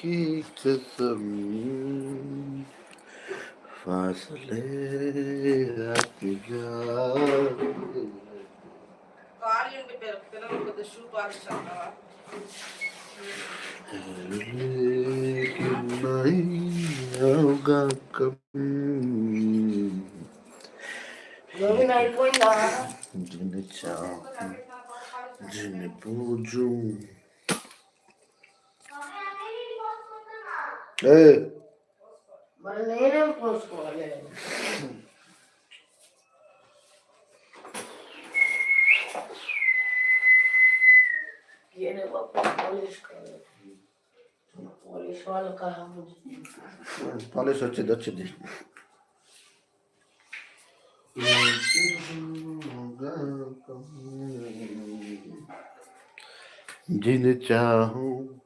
की कसम फासले नहीं होगा कभी जिन चाह जिन पूजूं పాలిష్ వచ్చింది వచ్చింది जिन्हें चाहूं जिन्हें पूजूं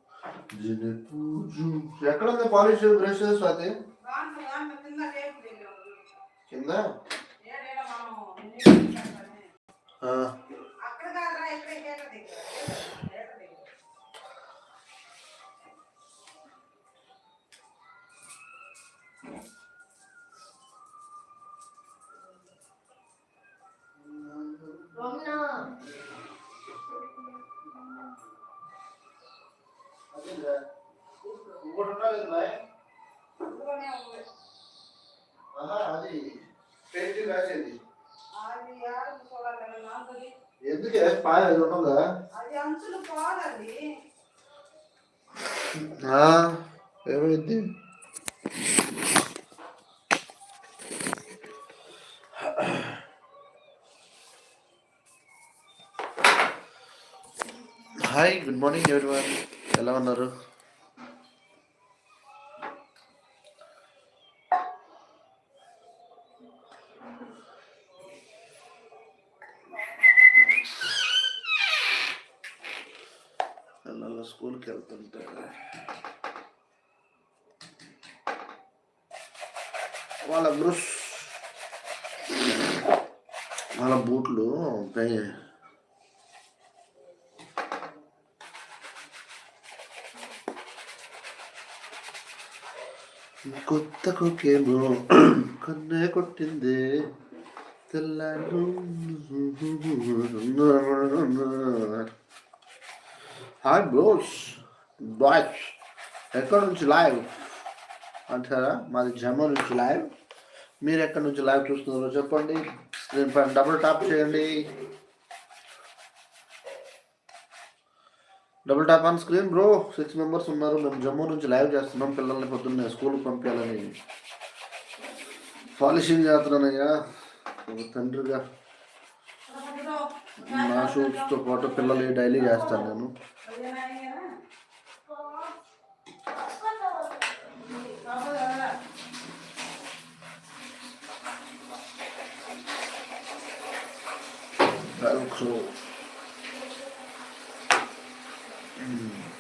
ఎక్కడ ఉంది పాలిష్ బ్రష్ స్వాతి? కింద? అంచులు పోదండి ఏమైంది హాయ్ గుడ్ మార్నింగ్ ఎవరివన్ ఎలా ఉన్నారు పిల్లలు స్కూల్కి వెళ్తుంటారు వాళ్ళ బ్రష్ వాళ్ళ బూట్లు పై కొత్త కుక్కేమో కన్నే కొట్టింది. తెల్ల హాయ్ బ్రోస్ బాయ్స్ ఎక్కడి నుంచి లైవ్ అంటారా? మాది జమ్మూ నుంచి లైవ్ మీరు ఎక్కడి నుంచి లైవ్ చూస్తున్నారో చెప్పండి. స్క్రీన్ పైన డబుల్ టాప్ చేయండి. Double tap on screen bro six members ఉన్నారు. మేము జమ్మూ నుంచి లైవ్ చేస్తున్నాం. పిల్లల్ని పొద్దున్నే స్కూల్కి పంపించాలని పాలిషింగ్ చేస్తున్నానయ్యా. ఒక తండ్రిగా. నా షూస్తో పాటు పిల్లలు డైలీ చేస్తాను నేను. Velcro. Mm.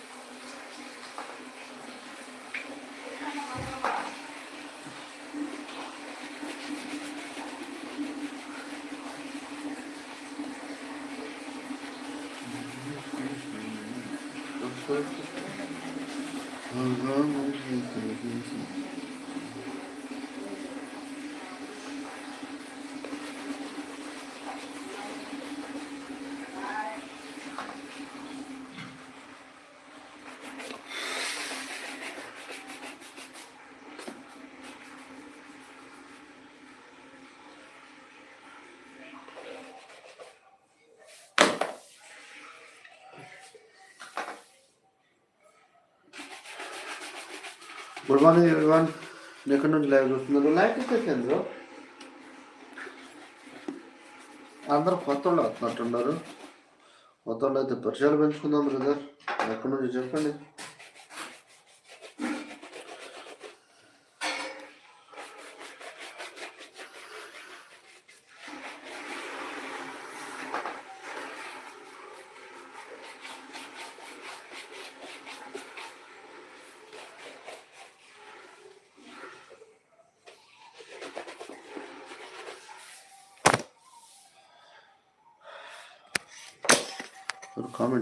Good morning everyone ఎక్కడి నుంచి లైవ్ చూస్తున్నారు లైక్ ఇచ్చేసిండ్రు అందరూ కొత్త వాళ్ళు వస్తున్నట్టున్నారు కొత్త వాళ్ళు అయితే పరిచయాలు పెంచుకుందాం బ్రదర్ ఎక్కడి నుంచి చెప్పండి.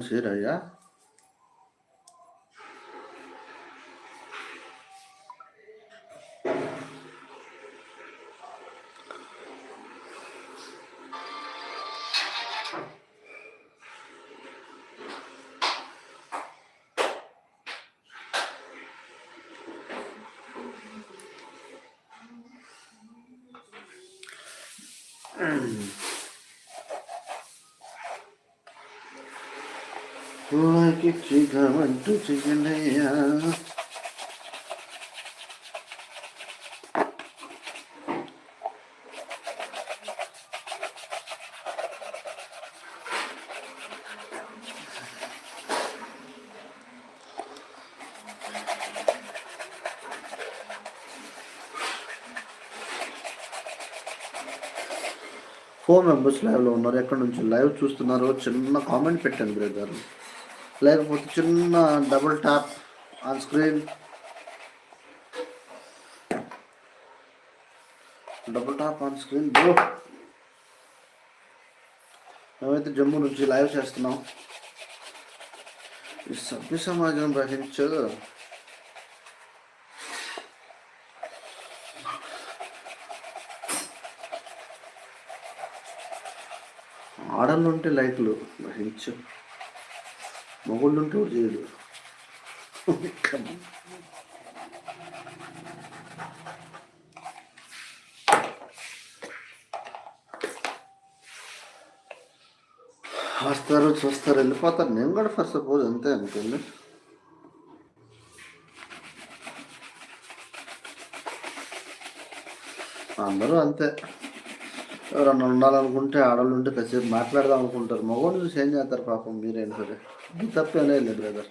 hemşireya Mm-hmm. తులకిచ్చి గవడ్డు చిగనయ్యా ఫోర్ మెంబర్స్ లైవ్లో ఉన్నారు. ఎక్కడి నుంచి? లైవ్ చూస్తున్నారో చిన్న కామెంట్ పెట్టండి బ్రదర్ లేకపోతే చిన్న double tap on screen double tap on screen bro మేమైతే జమ్మూ నుంచి లైవ్ చేస్తున్నాం. ఈ సభ్య సమాజం గ్రహించు ఆడళ్ళు ఉంటే లైక్లు గ్రహించు మొగుళ్ళు ఉంటే ఒకటి చేయడు వస్తారు చూస్తారు వెళ్ళిపోతారు. నేను కూడా ఫస్ట్ సపోజ్ అంతే అనుకోండి. అందరూ అంతే. ఎవరన్నా ఉండాలనుకుంటే ఆడవాళ్ళు ఉంటే కాసేపు మాట్లాడదాం అనుకుంటారు. మగవాళ్ళు చూసి ఏం చేస్తారు పాపం మీరేం సరే. తప్పేనే లేదు బ్రదర్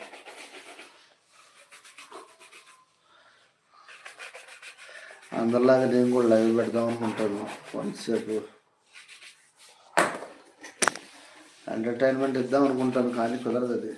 అందరిలాగా నేను కూడా లైవ్ పెడదాం అనుకుంటాను. కొంతసేపు. ఎంటర్టైన్మెంట్ ఇద్దాం అనుకుంటాను కానీ కుదరదు అది.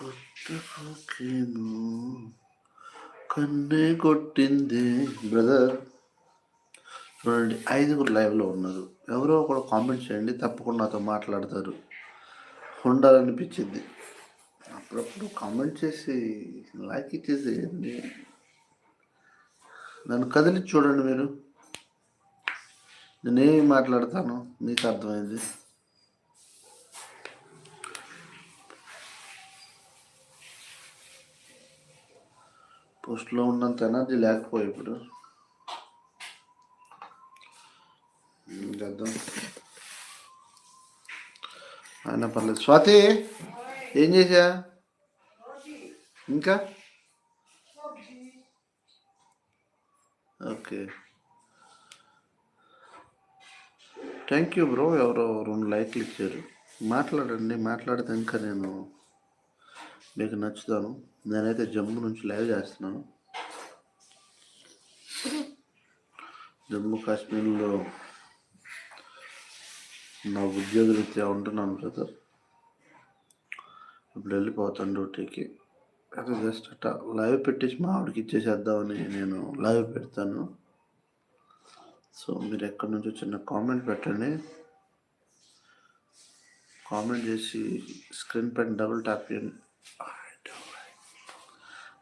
కొత్త కోకేను కన్నే కొట్టింది బ్రదర్. చూడండి ఐదుగురు లైవ్లో ఉన్నారు. ఎవరో ఒకడు కామెంట్ చేయండి తప్పకుండా నాతో మాట్లాడతారు. ఉండాలనిపించింది. అప్పుడప్పుడు కామెంట్ చేసి లైక్ ఇచ్చేసేయండి నన్ను కదిలి చూడండి మీరు. నేనేమి మాట్లాడతాను? మీకు అర్థమైంది? పోస్ట్లో ఉన్నంత ఎనర్జీ లేకపోయి ఇప్పుడు. చేద్దాం? అయినా పర్లేదు. స్వాతి ఏం చేసా ఇంకా? ఓకే. థ్యాంక్ యూ బ్రో ఎవరో రెండు లైక్లు ఇచ్చారు. మాట్లాడండి మాట్లాడితే ఇంకా నేను మీకు నచ్చుతాను. నేనైతే జమ్మూ నుంచి లైవ్ చేస్తున్నాను. జమ్మూ కాశ్మీర్లో నా ఉద్యోగరీత్యా ఉంటున్నాను బ్రదర్. ఇప్పుడు వెళ్ళిపోతాను డ్యూటీకి. అది జస్ట్ అట్లా లైవ్ పెట్టేసి మా ఆవిడకి ఇచ్చేసేద్దామని నేను లైవ్ పెడతాను. సో మీరు ఎక్కడి నుంచో చిన్న కామెంట్ పెట్టండి. కామెంట్ చేసి స్క్రీన్ పైన డబుల్ ట్యాప్ చేయండి.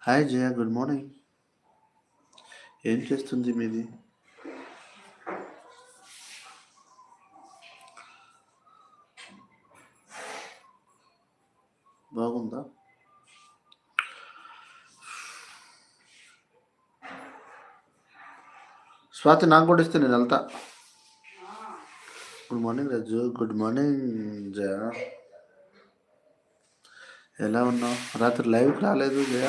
హాయ్ జయ గుడ్ మార్నింగ్ ఏం చేస్తుంది మీది? బాగుందా? స్వాతి నాకు కూడా ఇస్తే నేను వెళ్తా. Good morning Raju good morning Jaya ఎలా ఉన్నావు? రాత్రి లైవ్కి రాలేదు జయ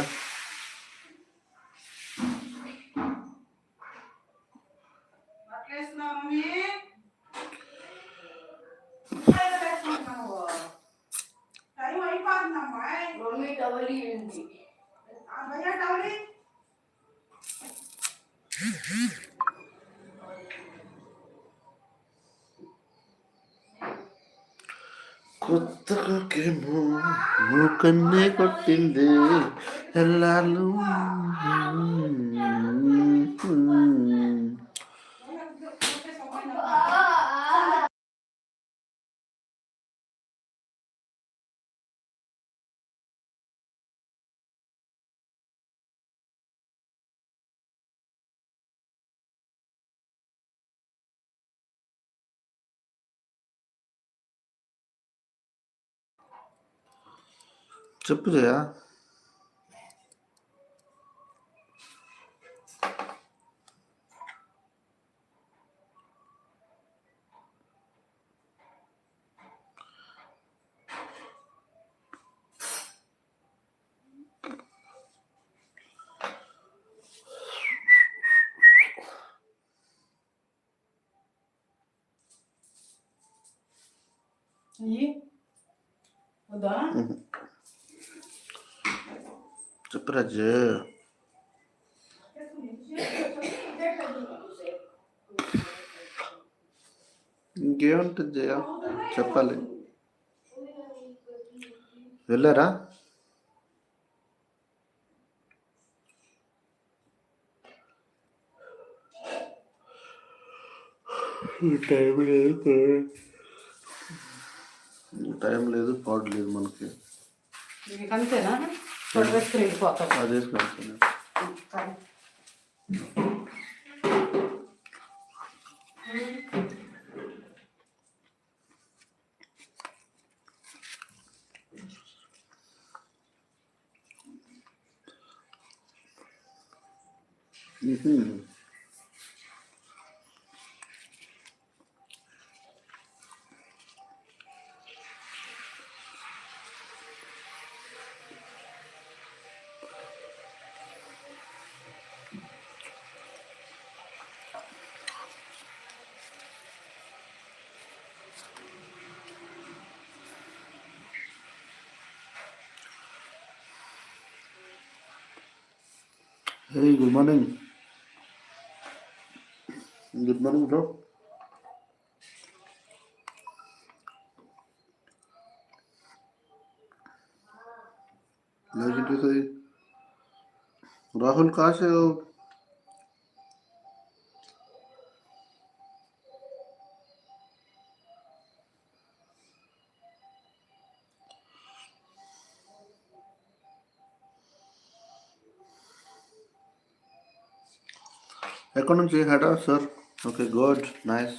చెప్పు జయ ఇంకేముంటుంది? జయ చెప్పాలి. వెళ్ళారా? టైం లేదు టైం లేదు పాడు లేదు మనకి. మీకు అంతేనా వేసుకుని వెళ్ళిపోతాం అది వేసుకుని Mhm. Hey, good morning. Good morning, bro. तो राहुल कहाँ से हो ఎక్కడి నుంచి హెడా సార్ ఓకే గుడ్ నైస్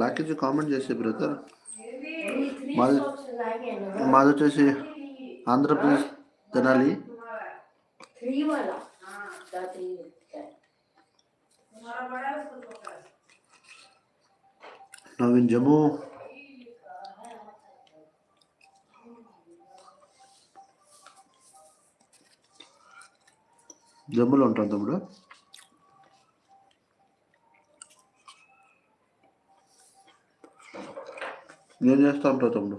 లాకేజ్ కామెంట్ చేసే బ్రదర్ మాది- మాది వచ్చేసి ఆంధ్రప్రదేశ్ తెనాలి నవీన్ జమ్మూ జమ్మూలో ఉంటాను తమ్ముడు. నేను చేస్తా ఉంటా తమ్ముడు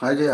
హాయ్ జయ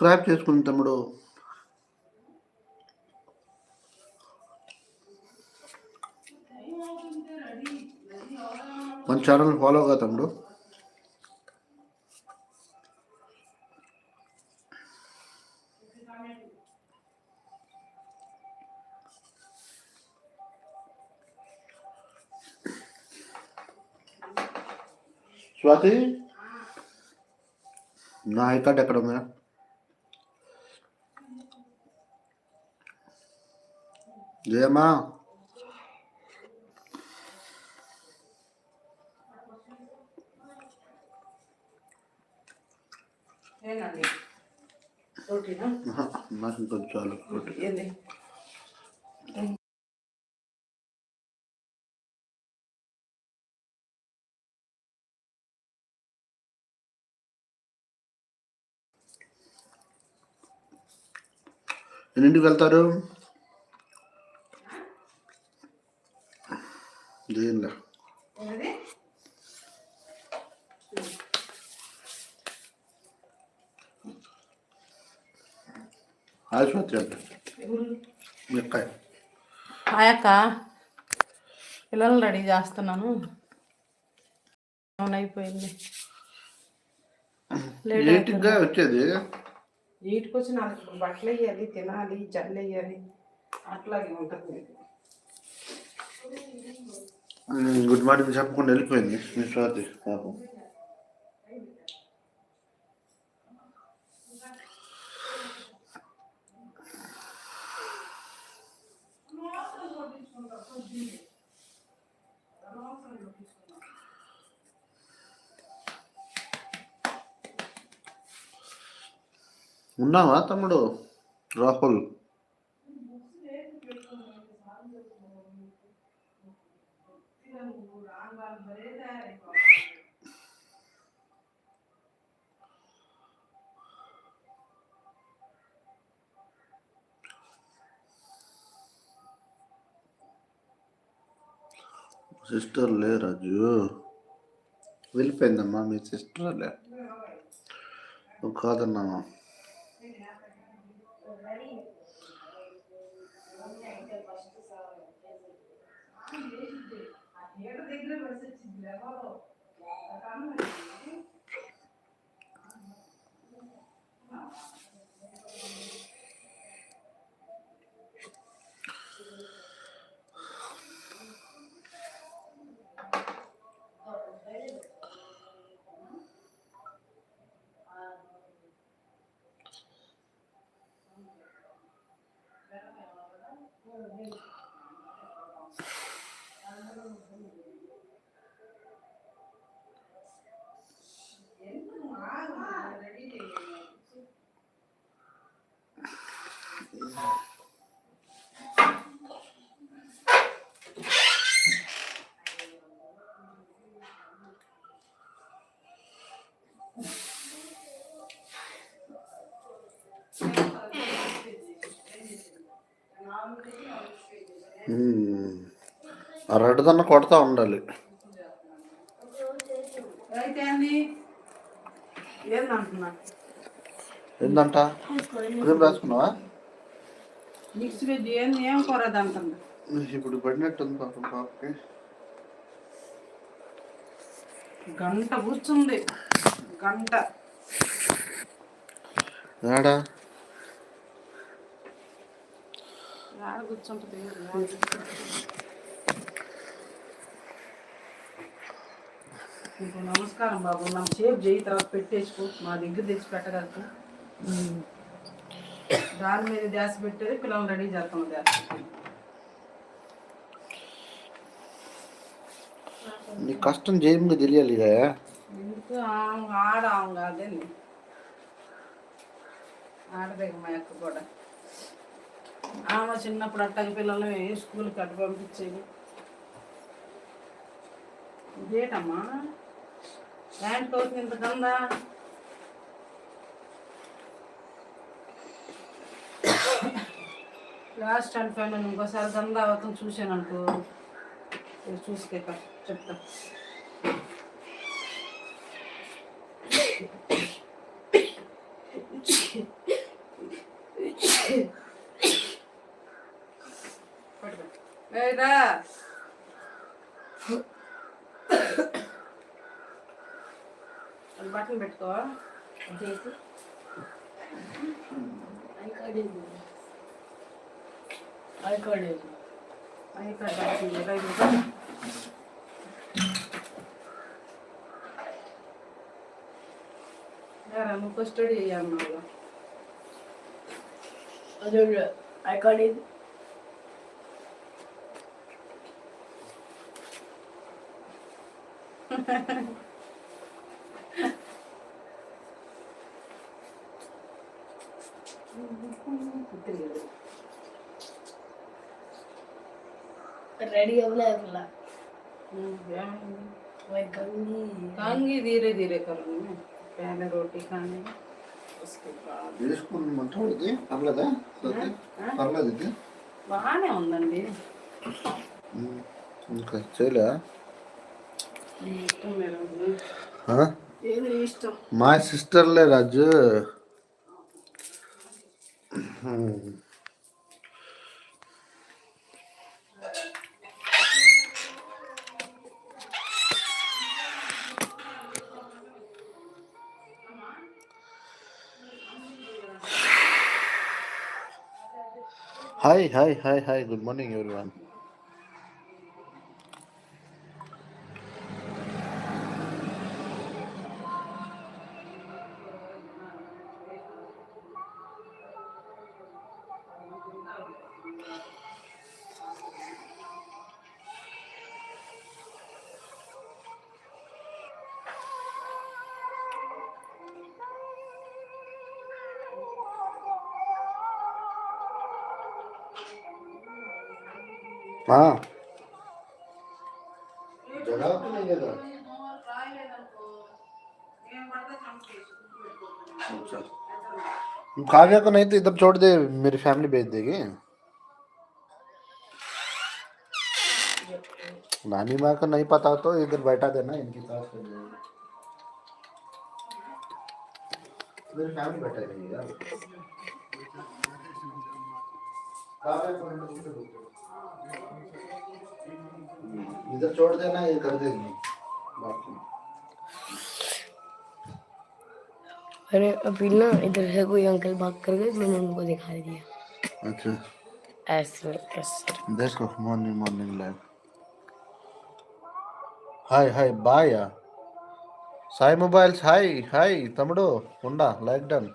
సబ్స్క్రైబ్ చేసుకుని తమ్ముడు. మన ఛానల్ ఫాలోగా తమ్ముడు. స్వాతి? నా ఐ కార్డ్ ఎక్కడ ఉందా జయమా నాకు ఇంకొంచెం చాలు. ఎన్నింటికి వెళ్తారు? దేనిలో ఆసుపత్రి ఆయక్క పిల్లల్ని రెడీ చేస్తున్నాను అయిపోయింది లేట్ లేట్గా వచ్చేది వీటికి వచ్చి నాకు బట్టలు వేయాలి తినాలి జల్లు వేయాలి అట్లాగే ఉంటుంది గుడ్ మార్నింగ్ చెప్పకుండా వెళ్ళిపోయింది. మీ స్వాతి పాపం. ఉన్నావా తమ్ముడు? రాహుల్. సిస్టర్ లే రాజు. వెళ్ళిపోయిందమ్మా మీ సిస్టర్ లే. నువ్వు ఆ రెడ్డదన్న కొడతా ఉండాలి. ఏందంట? క్రీమ్ రాసుకున్నావా? ఇప్పుడు పడినట్టుంది పాపం పాపకి. గంట కూర్చుంది. గంట. ఆడ కూర్చుంటుంది నీకు నమస్కారం బాబు. నా సేఫ్ చేయి తర్వాత పెట్టేసుకో. మా దగ్గర తెచ్చి పెట్టగలకు దాని మీద ధ్యాస పెట్టేది పిల్లలు రెడీ చేస్తాం ధ్యాస నీ కష్టం చేయముగా తెలియాలి. ఎందుకు? ఆమె ఆడ ఆమె కాదండి ఆడదే మా యొక్క కూడా. ఆమె చిన్నప్పుడు అట్టకి పిల్లల్ని స్కూల్కి అట్టు పంపించేది. ఇదేటమ్మా? ప్యాంట్ అవుతుంది ఇంత కందా లాస్ట్ అండ్ ఫైనల్ ఇంకోసారి గందా అవతం చూశాను అనుకో. చూసుకోక చెప్తా. ಯಾರನ್ನು custody Ha ha ha. ఐకార్డ్ ఇది రెడీ అవ్వలే ఏమైంది मैं कहूँगी खाएंगे धीरे धीरे करूँगी पहले रोटी खाने उसके बाद వేసుకున్నట్టు ఇది పర్లేదా పర్లేదు ఇది బాగానే ఉందండి ఇంకా చేయలే మీ ఇష్టం మేడం ఆ? ఏది నీ ఇష్టం మా సిస్టర్లే రాజు hi hi hi hi good morning everyone हाँ। तो नहीं अच्छा। काव्या को नहीं तो इधर छोड़ दे मेरी फैमिली भेज देगी। नानी माँ को नहीं पता तो इधर बैठा देना इनकी कर मेरी फैमिली बैठा देगी यार। काव्या को नहीं तो इधर इधर छोड़ देना ये कर देंगे बाकी अरे अभी ना इधर से कोई अंकल भाग कर गए मैंने उनको दिखा दिया अच्छा ऐसे ऐसे देखो morning morning live hi hi bye Sai mobiles hi hi తమ్ముడు ఉండా లైక్ డన్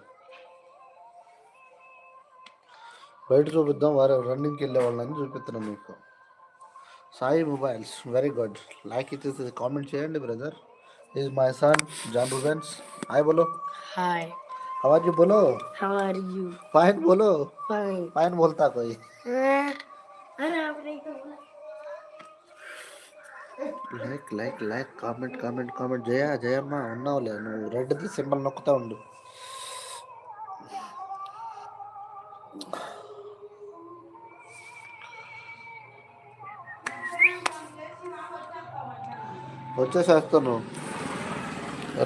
బయట చూపిద్దాం వారు రన్నింగ్కి వెళ్ళే వాళ్ళని చూపిస్తున్నాం మీకు Sai mobiles very good like ఇచ్చేసి కామెంట్ చేయండి brother is my son John Rubens hi బోలో हाय आवाज बोलो हाउ आर यू फाइन बोलो फाइन फाइन बोलता कोई अरे आपने क्या बोला like like like comment comment comment Jaya Jayamma ఉన్నావులే నువ్వు రెడ్ది సింబల్ నొక్కుతా ఉండు వచ్చేసేస్తాను.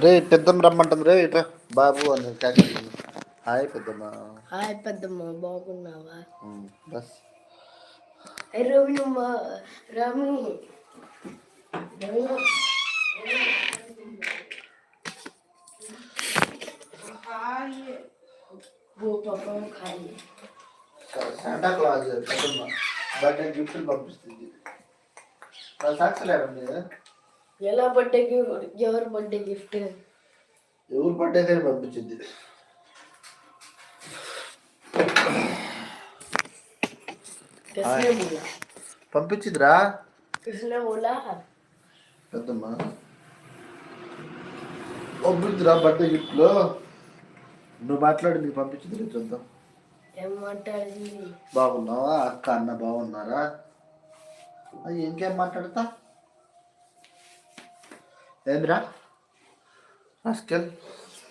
రే పెద్దమ్మ రమ్మంటుంది. రే ఇట్రా బాబు అని కేకేస్తుంది హాయ్ పెద్దమ్మ. హాయ్ పెద్దమ్మ బాగున్నావా? బస్. రవి రవి శాంటా క్లాజ్ పెద్దమ్మ. బర్త్డే గిఫ్ట్లు పంపిస్తుంది. సాక్షి లేవండి. ఎలా బర్త్డే ఎవరు బర్త్డే గిఫ్ట్ ఎవరు బర్త్డేకైనా పంపించింది? పంపించిందిరా? పెద్దమ్మా. పంపిందిరా బర్త్డే గిఫ్ట్లో? నువ్వు మాట్లాడి నీకు పంపించింది చూద్దాం. బాగున్నావా? అక్క అన్న బాగున్నారా? ఇంకేం మాట్లాడతా? ఏందిరా రాస్కెల్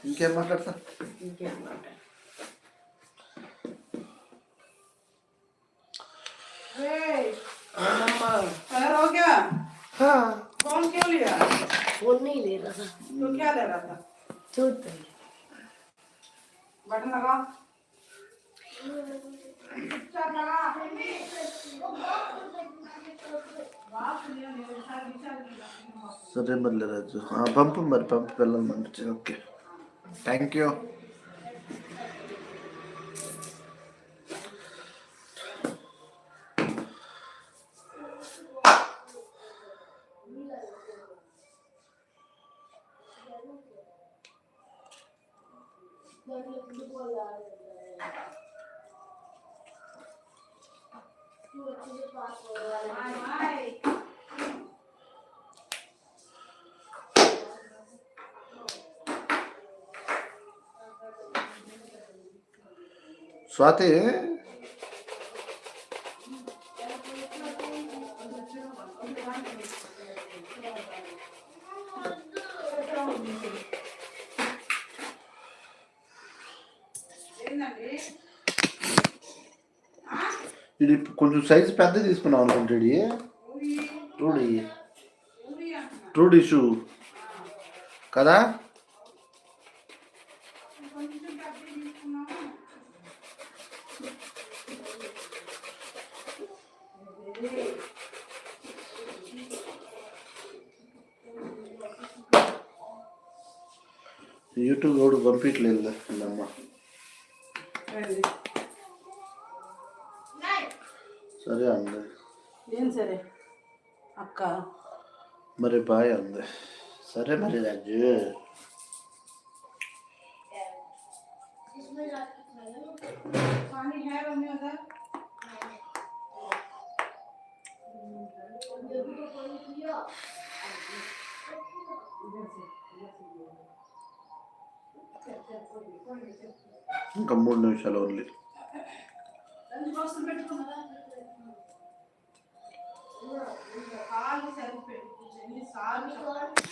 ఇంకేం మాట్లాడతా ఇంకేం మాట్లాడు खैर हो गया हाँ कौन क्यों लिया फोन नहीं ले रहा था तो क्या ले रहा था चूत बटन लगा सर बदले हाँ पंप मर पंप पहले मन ओके थैंक यू స్వాతి కొంచెం సైజు పెద్ద తీసుకున్నాం అనుకుంటాడు ట్రూడీ ట్రూడీ షూ కదా యూట్యూబ్ కూడా పంపించలేదు అమ్మ సరే అంది. ఏం సరే? అక్క. మరి బాయ్ అంది. సరే మరి రాజు. ఇంకా మూడు నిమిషాలు ఓన్లీ Samigon.